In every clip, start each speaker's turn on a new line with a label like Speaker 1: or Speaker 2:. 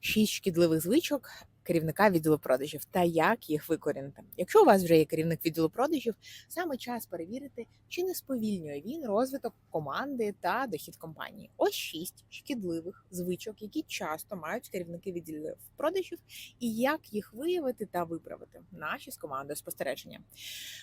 Speaker 1: шість шкідливих звичок керівника відділу продажів та як їх викорінити. Якщо у вас вже є керівник відділу продажів, саме час перевірити, чи не сповільнює він розвиток команди та дохід компанії. Ось шість шкідливих звичок, які часто мають керівники відділів продажів, і як їх виявити та виправити. Наші з командою спостереження.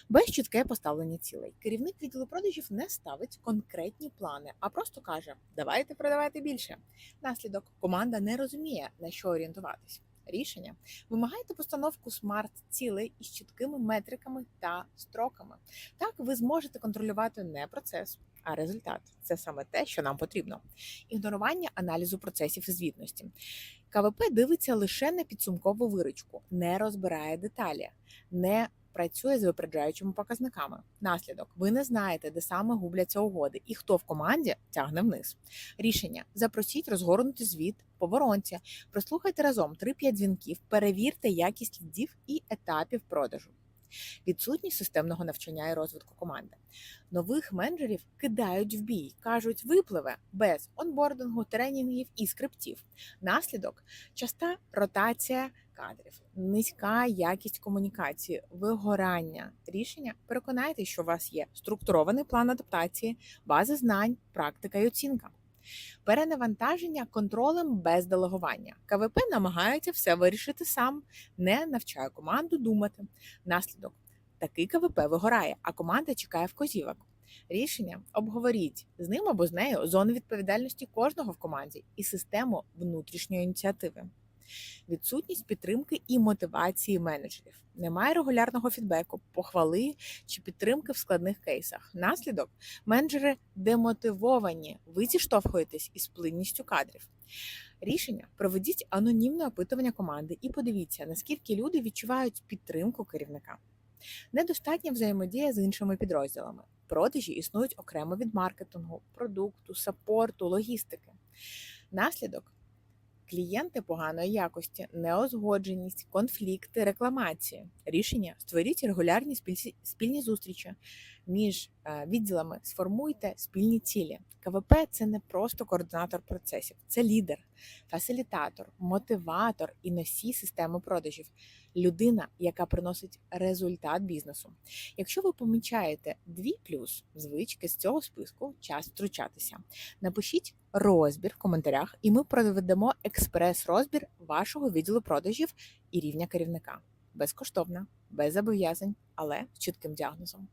Speaker 1: Без чітке поставлення цілей. Керівник відділу продажів не ставить конкретні плани, а просто каже: давайте продавати більше. Наслідок команда не розуміє на що орієнтуватись. Рішення вимагайте постановку смарт-цілей із чіткими метриками та строками. Так ви зможете контролювати не процес, а результат. Це саме те, що нам потрібно. Ігнорування аналізу процесів і звітності. КВП дивиться лише на підсумкову виручку, не розбирає деталі, не працює з випереджаючими показниками. Наслідок: ви не знаєте, де саме губляться угоди і хто в команді тягне вниз. Рішення: запросіть розгорнути звіт по воронці, прослухайте разом 3-5 дзвінків, перевірте якість лідів і етапів продажу. Відсутність системного навчання і розвитку команди. Нових менеджерів кидають в бій, кажуть, випливе без онбордингу, тренінгів і скриптів. Наслідок часта ротація кадрів, низька якість комунікації, вигорання. Рішення переконайтеся, що у вас є структурований план адаптації, бази знань, практика і оцінка. Перенавантаження контролем без делегування. КВП намагається все вирішити сам, не навчає команду думати. Наслідок такий КВП вигорає, а команда чекає вказівок. Рішення обговоріть з ним або з нею зону відповідальності кожного в команді і систему внутрішньої ініціативи. Відсутність підтримки і мотивації менеджерів. Немає регулярного фідбеку, похвали чи підтримки в складних кейсах. Наслідок менеджери демотивовані. Ви зіштовхуєтесь із плинністю кадрів. Рішення проведіть анонімне опитування команди і подивіться, наскільки люди відчувають підтримку керівника. Недостатня взаємодія з іншими підрозділами. Продажі існують окремо від маркетингу, продукту, саппорту, логістики. Наслідок клієнти поганої якості, неозгодженість, конфлікти, рекламації. Рішення створіть регулярні спільні, спільні зустрічі між е, відділами. Сформуйте спільні цілі. КВП це не просто координатор процесів, це лідер, фасилітатор, мотиватор і носій системи продажів. Людина, яка приносить результат бізнесу. Якщо ви помічаєте дві плюс звички з цього списку, час втручатися. Напишіть розбір в коментарях, і ми проведемо експрес-розбір вашого відділу продажів і рівня керівника. Безкоштовно, без зобов'язань, але з чітким діагнозом.